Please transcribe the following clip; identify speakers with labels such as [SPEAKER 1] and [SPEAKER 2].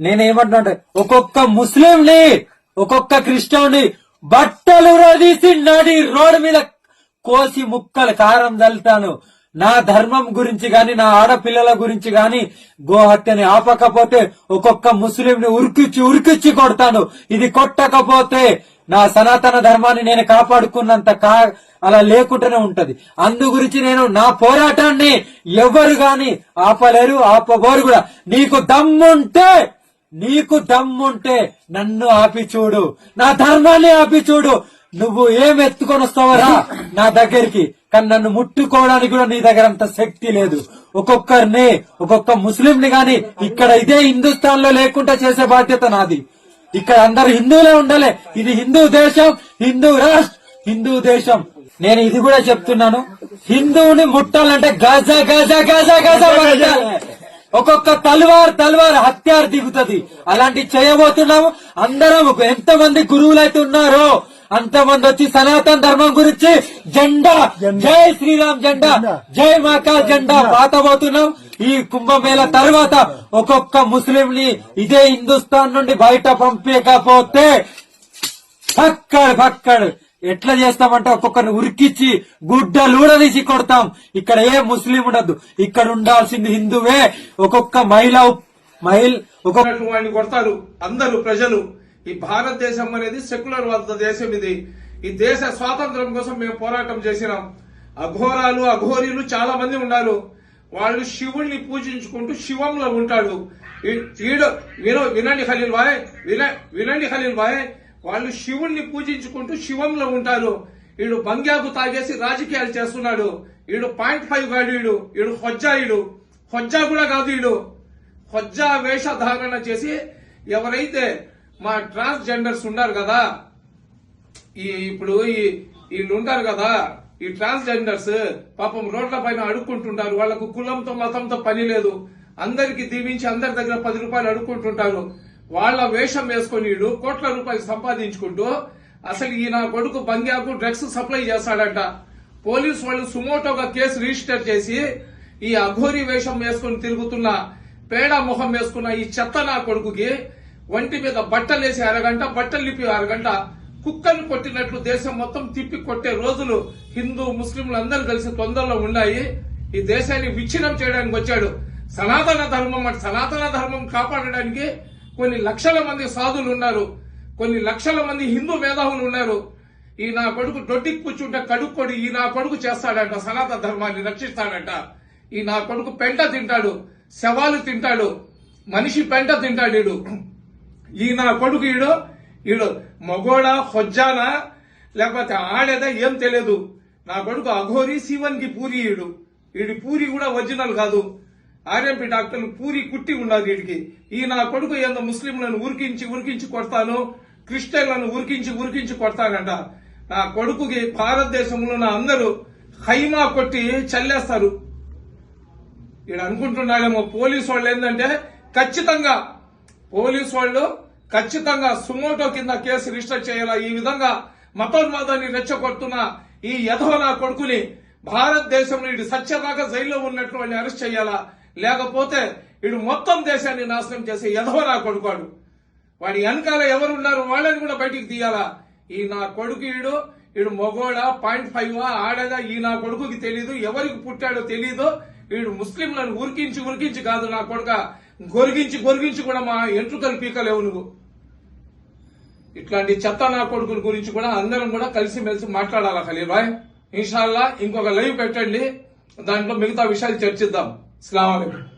[SPEAKER 1] నేనేమంటున్నా ఒక్కొక్క ముస్లింని ఒక్కొక్క క్రిస్టియన్ని బట్టలు రదీసి నడి రోడ్డు మీద కోసి ముక్కలు కారం చల్లుతాను. నా ధర్మం గురించి గాని నా ఆడపిల్లల గురించి గాని గోహత్యని ఆపకపోతే ఒక్కొక్క ముస్లింని ఉరికిచ్చి ఉరికిచ్చి కొడతాను. ఇది కొట్టకపోతే నా సనాతన ధర్మాన్ని నేను కాపాడుకున్నంత కా అలా లేకుండానే ఉంటది. అందు గురించి నేను నా పోరాటాన్ని ఎవరు గాని ఆపలేరు ఆపబోరు కూడా. నీకు దమ్ముంటే నీకు దమ్ముంటే నన్ను ఆపి చూడు. నా ధర్మాన్ని ఆపి చూడు. నువ్వు ఏం ఎత్తుకొని వస్తావరా నా దగ్గరికి. కానీ నన్ను ముట్టుకోవడానికి కూడా నీ దగ్గర అంత శక్తి లేదు. ఒక్కొక్కరిని ఒక్కొక్క ముస్లింని గాని ఇక్కడ ఇదే హిందుస్థాన్లో లేకుండా చేసే బాధ్యత నాది. ఇక్కడ అందరు హిందువులే ఉండాలి. ఇది హిందూ దేశం హిందూ రాష్ట్ర హిందూ దేశం. నేను ఇది కూడా చెప్తున్నాను. హిందువుని ముట్టాలంటే గజ గజ గజ గజ. ఒక్కొక్క తల్వార్ తల్వార్ హత్యారు దిగుతుంది. అలాంటి చేయబోతున్నాము. అందరం ఎంత మంది గురువులైతే ఉన్నారో అంతమంది వచ్చి సనాతన ధర్మం గురించి జెండా. జై శ్రీరామ్ జెండా. జై మాకా జెండా పాతబోతున్నాం. ఈ కుంభమేళ తర్వాత ఒక్కొక్క ముస్లిం ని ఇదే హిందుస్థాన్ నుండి బయట పంపేకపోతే పక్కడ్ పక్కడ్ ఎట్లా చేస్తామంటే ఒక్కొక్కరిని ఉరికిచ్చి గుడ్డలు తీసి కొడతాం. ఇక్కడ ఏ ముస్లిం ఉండదు ఇక్కడ ఉండాల్సింది హిందువే. ఒక్కొక్క మహిళ మహిళ ఒక్కొక్క
[SPEAKER 2] వాడిని కొడతారు. అందరూ ప్రజలు. ఈ భారతదేశం అనేది సెక్యులర్ వాద దేశం ఇది. ఈ దేశ స్వాతంత్రం కోసం మేము పోరాటం చేసినాం. అఘోరాలు అఘోరీలు చాలా మంది ఉన్నారు. వాళ్ళు శివుణ్ణి పూజించుకుంటూ శివంలో ఉంటాడు. ఈ- వినండి ఖలీల్ బాయ్. విన వినండి ఖలీల్ బాయ్. వాళ్ళు శివుణ్ణి పూజించుకుంటూ శివంలో ఉంటారు. ఈడు బంగ్యాకు తాగేసి రాజకీయాలు చేస్తున్నాడు. ఈడు పాయింట్ ఫైవ్ గాడు ఈడు ఈడు హొజ్జా ఈడు హొజ్జా కూడా కాదు ఈడు హొజ్జా వేషధారణ చేసి ఎవరైతే మా ట్రాన్స్జెండర్స్ ఉన్నారు కదా ఈ ఇప్పుడు ఈ వీళ్ళు ఉంటారు కదా ఈ ట్రాన్స్జెండర్స్ పాపం రోడ్ల పైన అడుక్కుంటుంటారు. వాళ్ళకు కులంతో మతంతో పని లేదు. అందరికి దీవించి అందరి దగ్గర పది రూపాయలు అడుక్కుంటుంటారు. వాళ్ళ వేషం వేసుకొని కోట్ల రూపాయలు సంపాదించుకుంటూ అసలు ఈ నా కొడుకు బంగ్యాకు డ్రగ్స్ సప్లై చేస్తాడంట. పోలీసు వాళ్ళు సుమోటోగా కేసు రిజిస్టర్ చేసి ఈ అఘోరి వేషం వేసుకొని తిరుగుతున్న పేడ ముఖం వేసుకున్న ఈ చెత్త నా కొడుకుకి ఒంటి మీద బట్టలేసి అరగంట బట్టలు లిపి అరగంట కుక్కను కొట్టినట్లు దేశం మొత్తం తిప్పి కొట్టే రోజులు హిందూ ముస్లింలు అందరూ కలిసి తొందరలో ఉన్నాయి ఈ దేశాన్ని విచ్ఛిన్నం చేయడానికి వచ్చాడు. సనాతన ధర్మం అంటే సనాతన ధర్మం కాపాడడానికి కొన్ని లక్షల మంది సాధులు ఉన్నారు. కొన్ని లక్షల మంది హిందూ మేధావులు ఉన్నారు. ఈ నా కొడుకు దొడ్డికి కూర్చుంటే కడుక్కొడి ఈ నా కొడుకు చేస్తాడంట సనాతన ధర్మాన్ని రక్షిస్తాడంట. ఈ నా కొడుకు పెంట తింటాడు శవాలు తింటాడు మనిషి పెంట తింటాడు ఈడు. ఈ నా కొడుకు ఈడు ఈడు మగోడా హొజ్జానా లేకపోతే ఆడేదా ఏం తెలియదు. నా కొడుకు అఘోరి శివన్కి పూరి ఈడు. ఈడి పూరి కూడా ఒరిజినల్ కాదు. ఆర్ఎంపీ డాక్టర్లు పూరి కుట్టి ఉన్నారు వీడికి ఈ నా కొడుకు ఏందో ముస్లింలను ఉరికించి ఉరికించి కొడతాను క్రిస్టియన్లను ఉరికించి ఉరికించి కొడతానంట. నా కొడుకుకి భారతదేశంలో నా అందరూ హైమా కొట్టి చల్లేస్తారు. ఈడు అనుకుంటున్నాడేమో పోలీసు వాళ్ళు ఏంటంటే ఖచ్చితంగా పోలీసు వాళ్ళు ఖచ్చితంగా సుమోటో కింద కేసు రిజిస్టర్ చేయాలా? ఈ విధంగా మతోన్మాదాన్ని రెచ్చగొడుతున్న ఈ యథో నా కొడుకుని భారతదేశంలో ఇటు సత్యదాకా జైల్లో ఉన్నట్లు వాళ్ళని అరెస్ట్ చేయాలా? లేకపోతే వీడు మొత్తం దేశాన్ని నాశనం చేసే ఎదవ నా కొడుకాడు. వాడి వెనకాల ఎవరు ఉన్నారు వాళ్ళని కూడా బయటికి తీయాలా? ఈ నా కొడుకు ఈడు వీడు మొగోడా పాయింట్ ఫైవ్ ఆడదా? ఈ నా కొడుకుకి తెలీదు ఎవరికి పుట్టాడో తెలీదు. వీడు ముస్లింలను ఉరికించి ఉరికించి కాదు నా కొడుక. గొరిగించి గొరిగించి కూడా మా ఎంట్రుకలు పీకలేవు నువ్వు. ఇట్లాంటి చెత్త నా కొడుకుల గురించి కూడా అందరం కూడా కలిసిమెలిసి మాట్లాడాలా ఖలీబాయ్ ఇన్షాల్లా ఇంకొక లైవ్ పెట్టండి. దాంట్లో మిగతా విషయాలు చర్చిద్దాం. আলাইকুম